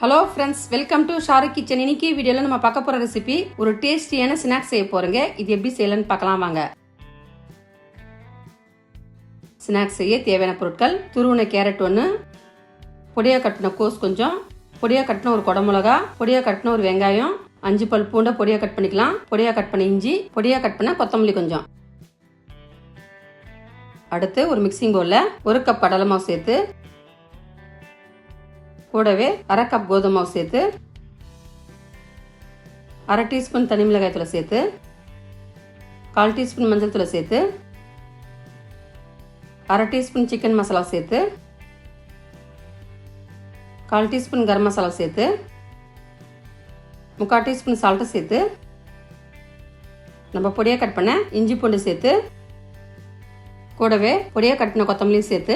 Hello friends welcome to Sharu kitchen இன்னைக்கு வீடியோவில் நம்ம பார்க்க போகிற ரெசிபி ஒரு டேஸ்டியான ஸ்நாக்ஸ் செய்ய போகிறோங்க இது எப்படி செய்யலாம்னு பார்க்கலாம் வாங்க. ஸ்நாக்ஸ் செய்ய தேவையான பொருட்கள் துருவின கேரட் ஒன்று பொடியாக கட்டின கோஸ் கொஞ்சம் பொடியாக கட்டின ஒரு குடமிளகா பொடியாக கட்டின ஒரு வெங்காயம் அஞ்சு பல் பூண்டை பொடியாக கட் பண்ணிக்கலாம். பொடியாக கட் பண்ண இஞ்சி பொடியாக கட் பண்ண கொத்தமல்லி கொஞ்சம். அடுத்து ஒரு மிக்சிங் பவுலில் ஒரு கப் கடலை மாவு சேர்த்து கூடவே அரை கப் கோதுமை மாவு சேர்த்து அரை டீஸ்பூன் தனி மிளகாய் தூளை சேர்த்து கால் டீஸ்பூன் மஞ்சள் தூளை சேர்த்து அரை டீஸ்பூன் சிக்கன் மசாலா சேர்த்து கால் டீஸ்பூன் கரம் மசாலா சேர்த்து முக்கால் டீஸ்பூன் சால்ட்டை சேர்த்து நம்ம பொடியாக கட் பண்ண இஞ்சி பூண்டு சேர்த்து கூடவே பொடியாக கட் பண்ண கொத்தமல்லியும் சேர்த்து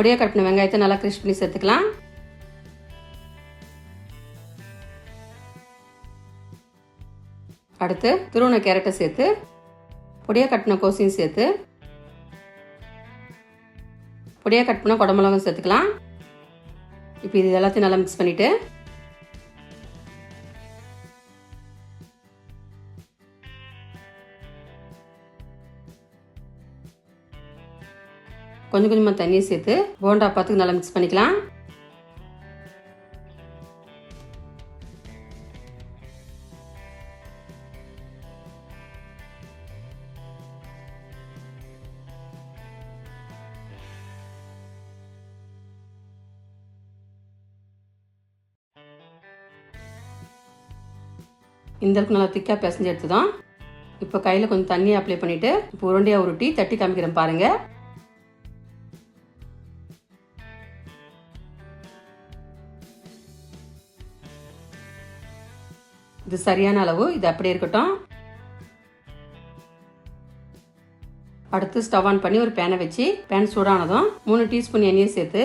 பொடியாக கட் பண்ண வெங்காயத்தை நல்லா கிரிஷ் பண்ணி சேர்த்துக்கலாம். அடுத்து துருவன கேரட்டை சேர்த்து பொடியாக கட்டின கோசையும் சேர்த்து பொடியாக கட் பண்ண குடமிளகம் சேர்த்துக்கலாம். இப்போ இது எல்லாத்தையும் நல்லா மிக்ஸ் பண்ணிவிட்டு கொஞ்சம் கொஞ்சமாக தண்ணியை சேர்த்து போண்டா பார்த்துக்கு நல்லா மிக்ஸ் பண்ணிக்கலாம். இந்த அளவுக்கு நல்லா திக்காக பிசைஞ்சு எடுத்துதான். இப்போ கையில் கொஞ்சம் தண்ணி அப்ளை பண்ணிவிட்டு இப்போ உருண்டையாக உருட்டி தட்டி காமிக்கிறேன் பாருங்கள் இது சரியான அளவு. இது அப்படியே இருக்கட்டும். அடுத்து ஸ்டவ் ஆன் பண்ணி ஒரு பேனை வச்சு பேன் சூடானதும் மூணு டீஸ்பூன் எண்ணெயும் சேர்த்து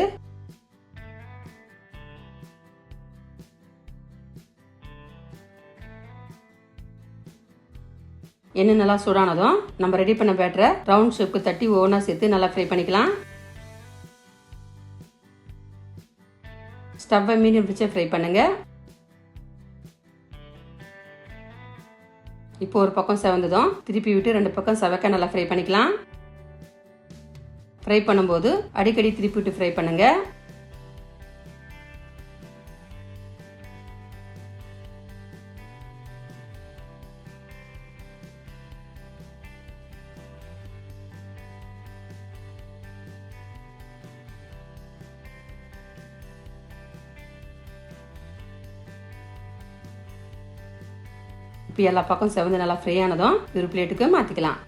எண்ணெய் நல்லா சூடானதும் நம்ம ரெடி பண்ண பேட்டரை ரவுண்ட் ஷேப்புக்கு தட்டி ஒவ்வொன்றா சேர்த்து நல்லா ஃப்ரை பண்ணிக்கலாம். ஸ்டவ்வை மீடியம் வச்சு ஃப்ரை பண்ணுங்கள் இப்போ ஒரு பக்கம் செவந்ததும் திருப்பி விட்டு ரெண்டு பக்கம் செவக்க நல்லா ஃப்ரை பண்ணிக்கலாம். ஃப்ரை பண்ணும்போது அடிக்கடி திருப்பி விட்டு ஃப்ரை பண்ணுங்கள் இப்போ எல்லா பக்கம் செவந்து நல்லா ஃப்ரை ஆனதும் ஒரு பிளேட்டுக்கு மாற்றிக்கலாம்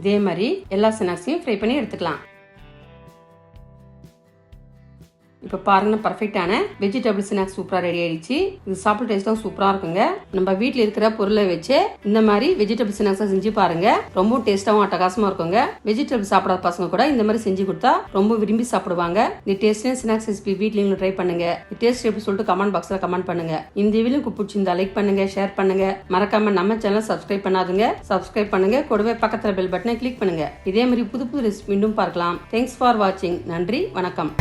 இதே மாதிரி எல்லா ஸ்நாக்ஸையும் ஃப்ரை பண்ணி எடுத்துக்கலாம். இப்போ பாருங்கன்னா பர்ஃபெக்டான வெஜிடபிள் ஸ்நாக்ஸ் சூப்பராக ரெடி ஆயிடுச்சு. இது சாப்பிட டேஸ்ட்டும் சூப்பராக இருக்குங்க. நம்ம வீட்டில் இருக்கிற பொருளை வச்சு இந்த மாதிரி வெஜிடபிள் ஸ்நாக்ஸாக செஞ்சு பாருங்க. ரொம்ப டேஸ்ட்டாகவும் அட்டகாசமாக இருக்குங்க. வெஜிடபிள் சாப்பிடாத பசங்க கூட இந்த மாதிரி செஞ்சு கொடுத்தா ரொம்ப விரும்பி சாப்பிடுவாங்க. இந்த டேஸ்டியான ஸ்நாக்ஸ் ரெசிபி வீட்லேயும் ட்ரை பண்ணுங்க. டேஸ்ட் எப்படி சொல்லிட்டு கமெண்ட் பாக்ஸில் கமெண்ட் பண்ணுங்க. இந்த வீடியோ பிடிச்சிருந்தா லைக் பண்ணுங்க ஷேர் பண்ணுங்க. மறக்காம நம்ம சேனல் சப்ஸ்கிரைப் பண்ணாதுங்க. சப்ஸ்கிரைப் பண்ணுங்க. கூடவே பக்கத்தில் பெல் பட்டனை கிளிக் பண்ணுங்க. இதே மாதிரி புது புது ரெசிபி மீண்டும் பார்க்கலாம். தேங்க்ஸ் ஃபார் வாட்சிங் நன்றி வணக்கம்.